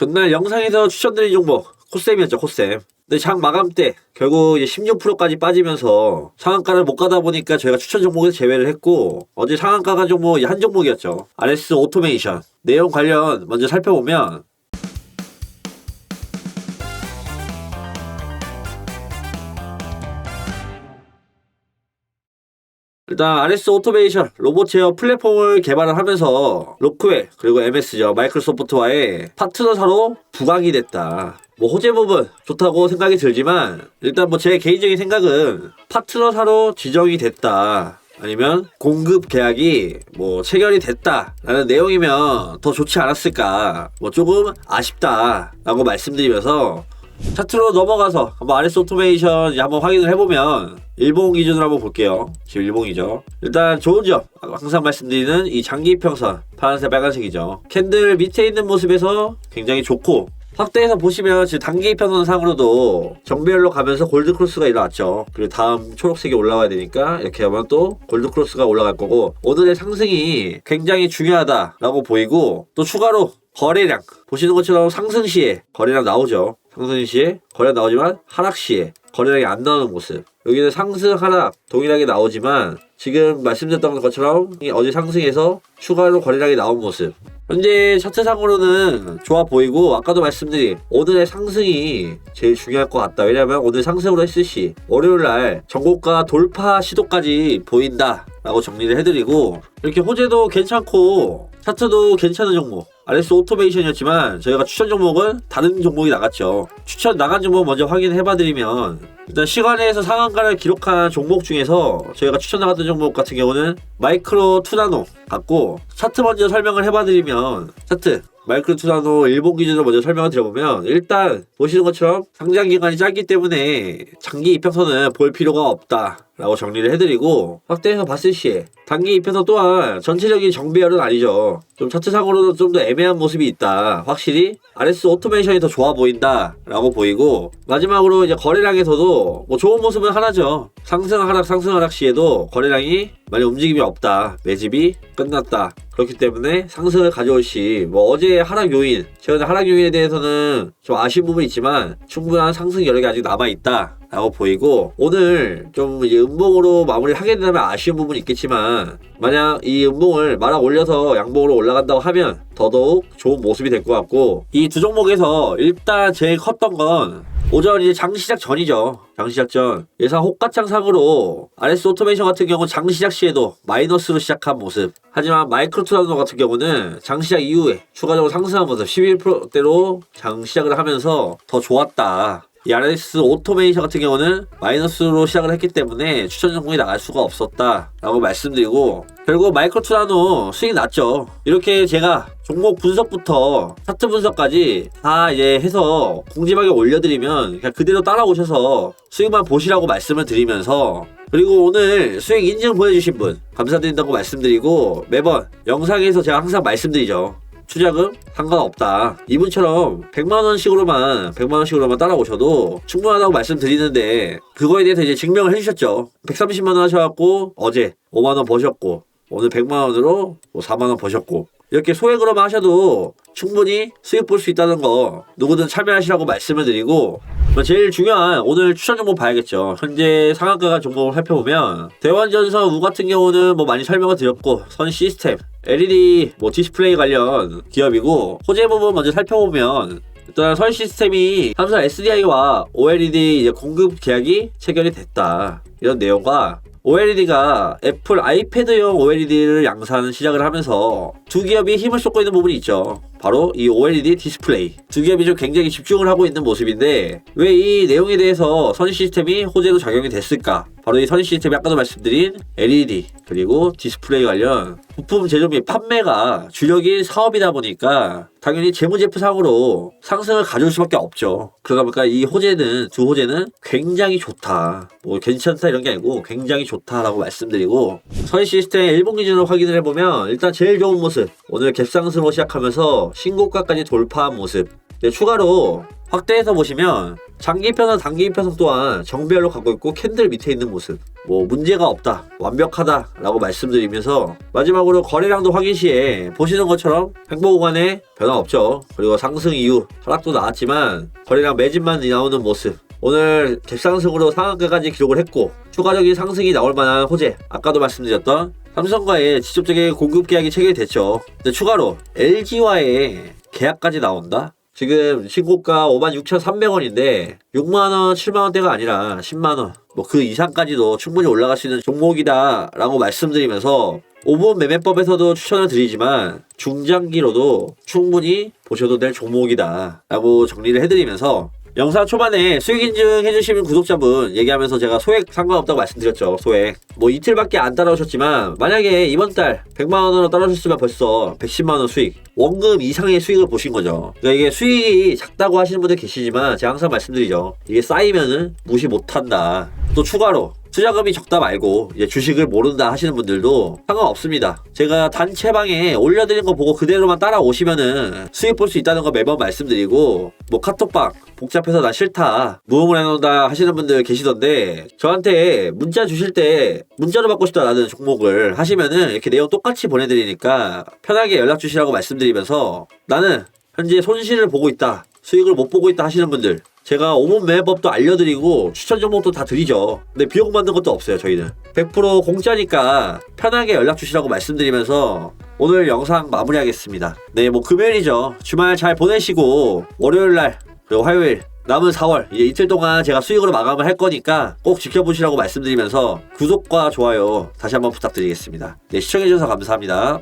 전날 영상에서 추천드린 종목 코셈이었죠 코셈. 근데 장 마감 때 결국 이제 16%까지 빠지면서 상한가를 못 가다 보니까 저희가 추천 종목에서 제외를 했고 어제 상한가가 종목 한 종목이었죠. RS 오토메이션 내용 관련 먼저 살펴보면 일단 RS 오토메이션 로봇 제어 플랫폼을 개발을 하면서 로크웰 그리고 MS죠 마이크로소프트와의 파트너사로 부각이 됐다. 뭐 호재 부분 좋다고 생각이 들지만 일단 뭐 제 개인적인 생각은 파트너사로 지정이 됐다. 아니면 공급 계약이 뭐 체결이 됐다라는 내용이면 더 좋지 않았을까 뭐 조금 아쉽다라고 말씀드리면서 차트로 넘어가서 한번 RS 오토메이션 한번 확인을 해보면 일본 기준으로 한번 볼게요. 지금 일본이죠. 일단 좋은 점 항상 말씀드리는 이 장기 평선 파란색 빨간색이죠. 캔들 밑에 있는 모습에서 굉장히 좋고 확대해서 보시면 지금 단기 평선 상으로도 정배열로 가면서 골드 크로스가 일어났죠. 그리고 다음 초록색이 올라와야 되니까 이렇게 하면 또 골드 크로스가 올라갈 거고 오늘의 상승이 굉장히 중요하다라고 보이고 또 추가로 거래량 보시는 것처럼 상승 시에 거래량 나오죠. 상승 시에 거래량 나오지만 하락 시에 거래량이 안 나오는 모습. 여기는 상승 하락 동일하게 나오지만 지금 말씀드렸던 것처럼 이 어제 상승해서 추가로 거래량이 나온 모습. 현재 차트상으로는 좋아 보이고 아까도 말씀드린 오늘의 상승이 제일 중요할 것 같다. 왜냐면 오늘 상승으로 했을 시 월요일 날 전고가 돌파 시도까지 보인다 라고 정리를 해드리고 이렇게 호재도 괜찮고 차트도 괜찮은 종목 RS 오토메이션이었지만 저희가 추천 종목은 다른 종목이 나갔죠. 추천 나간 종목 먼저 확인해봐드리면 일단 시간에서 상한가를 기록한 종목 중에서 저희가 추천 나갔던 종목 같은 경우는 마이크로 투나노 같고 차트 먼저 설명을 해봐드리면 차트 마이크로 투나노 일본 기준으로 먼저 설명을 드려보면 일단 보시는 것처럼 상장 기간이 짧기 때문에 장기 이평선은 볼 필요가 없다. 라고 정리를 해드리고 확대해서 봤을 시에 단기 입에서 또한 전체적인 정비열은 아니죠. 좀 차트상으로는 좀더 애매한 모습이 있다. 확실히 RS 오토메이션이 더 좋아 보인다. 라고 보이고 마지막으로 이제 거래량에서도 뭐 좋은 모습은 하나죠. 상승 하락 상승 하락 시에도 거래량이 많이 움직임이 없다. 매집이 끝났다. 그렇기 때문에 상승을 가져올 시, 뭐 어제 하락 요인, 최근에 하락 요인에 대해서는 좀 아쉬운 부분이 있지만 충분한 상승 여력이 아직 남아있다. 라고 보이고 오늘 좀 이제 음봉으로 마무리를 하게 된다면 아쉬운 부분이 있겠지만 만약 이 음봉을 말아 올려서 양봉으로 올라간다고 하면 더더욱 좋은 모습이 될 것 같고 이 두 종목에서 일단 제일 컸던 건 오전 이제 장 시작 전이죠. 장 시작 전 예상 호가창상으로 RS 오토메이션 같은 경우 장 시작 시에도 마이너스로 시작한 모습. 하지만 마이크로 투자노 같은 경우는 장 시작 이후에 추가적으로 상승한 모습 11%대로 장 시작을 하면서 더 좋았다. 이 RS 오토메이션 같은 경우는 마이너스로 시작을 했기 때문에 추천 종목이 나갈 수가 없었다 라고 말씀드리고 결국 마이크로 투자노 수익 났죠. 이렇게 제가 종목 분석부터 차트 분석까지 다 이제 해서 공지방에 올려드리면 그냥 그대로 따라오셔서 수익만 보시라고 말씀을 드리면서 그리고 오늘 수익 인증 보내주신 분 감사드린다고 말씀드리고 매번 영상에서 제가 항상 말씀드리죠 투자금 상관없다. 이분처럼 100만원씩으로만, 100만원씩으로만 따라오셔도 충분하다고 말씀드리는데, 그거에 대해서 이제 증명을 해주셨죠. 130만원 하셔갖고, 어제 5만원 버셨고, 오늘 100만원으로 4만원 버셨고, 이렇게 소액으로만 하셔도 충분히 수익 볼 수 있다는 거 누구든 참여하시라고 말씀을 드리고 제일 중요한 오늘 추천 종목 봐야겠죠. 현재 상한가 종목을 살펴보면 대원전선 우 같은 경우는 뭐 많이 설명을 드렸고 선 시스템 LED 뭐 디스플레이 관련 기업이고 호재 부분 먼저 살펴보면 일단 선 시스템이 삼성 SDI와 OLED 이제 공급 계약이 체결이 됐다 이런 내용과 OLED가 애플 아이패드용 OLED를 양산 시작을 하면서 두 기업이 힘을 쏟고 있는 부분이 있죠. 바로 이 OLED 디스플레이. 두 기업이 좀 굉장히 집중을 하고 있는 모습인데 왜 이 내용에 대해서 선 시스템이 호재로 작용이 됐을까? 바로 이선 시스템이 아까도 말씀드린 LED 그리고 디스플레이 관련 부품 제조 및 판매가 주력인 사업이다 보니까 당연히 재무제표상으로 상승을 가져올 수밖에 없죠. 그러다 보니까 이 호재는 두 호재는 굉장히 좋다. 뭐 괜찮다 이런 게 아니고 굉장히 좋다라고 말씀드리고 선 시스템 일본 기준으로 확인을 해보면 일단 제일 좋은 모습 오늘 갭상승으로 시작하면서 신고가까지 돌파한 모습 네, 추가로 확대해서 보시면 장기 편성, 단기 편성 또한 정배열로 갖고 있고 캔들 밑에 있는 모습. 뭐 문제가 없다, 완벽하다라고 말씀드리면서 마지막으로 거래량도 확인 시에 보시는 것처럼 횡보 구간에 변화 없죠. 그리고 상승 이후 하락도 나왔지만 거래량 매집만 나오는 모습. 오늘 갭상승으로 상한가까지 기록을 했고 추가적인 상승이 나올 만한 호재 아까도 말씀드렸던 삼성과의 직접적인 공급 계약이 체결됐죠. 근데 추가로 LG와의 계약까지 나온다. 지금 신고가 56,300원인데 6만원, 7만원대가 아니라 10만원 뭐 그 이상까지도 충분히 올라갈 수 있는 종목이다 라고 말씀드리면서 5분 매매법에서도 추천을 드리지만 중장기로도 충분히 보셔도 될 종목이다 라고 정리를 해드리면서 영상 초반에 수익 인증 해주시는 구독자분 얘기하면서 제가 소액 상관없다고 말씀드렸죠 소액. 뭐 이틀밖에 안 따라오셨지만 만약에 이번 달 100만원으로 따라오셨으면 벌써 110만원 수익 원금 이상의 수익을 보신 거죠. 그러니까 이게 수익이 작다고 하시는 분들 계시지만 제가 항상 말씀드리죠. 이게 쌓이면은 무시 못한다. 또 추가로 투자금이 적다 말고 이제 주식을 모른다 하시는 분들도 상관없습니다. 제가 단체방에 올려드린 거 보고 그대로만 따라오시면은 수익 볼 수 있다는 거 매번 말씀드리고 뭐 카톡방 복잡해서 나 싫다 무음을 해놓는다 하시는 분들 계시던데 저한테 문자 주실 때 문자로 받고 싶다 라는 종목을 하시면은 이렇게 내용 똑같이 보내드리니까 편하게 연락 주시라고 말씀드리면서 나는 현재 손실을 보고 있다 수익을 못 보고 있다 하시는 분들 제가 5분 매매법도 알려드리고 추천 종목도 다 드리죠. 근데 비용 받는 것도 없어요, 저희는. 100% 공짜니까 편하게 연락 주시라고 말씀드리면서 오늘 영상 마무리하겠습니다. 네, 뭐 금요일이죠. 주말 잘 보내시고 월요일 날 그리고 화요일 남은 4월 이제 이틀 동안 제가 수익으로 마감을 할 거니까 꼭 지켜보시라고 말씀드리면서 구독과 좋아요 다시 한번 부탁드리겠습니다. 네, 시청해주셔서 감사합니다.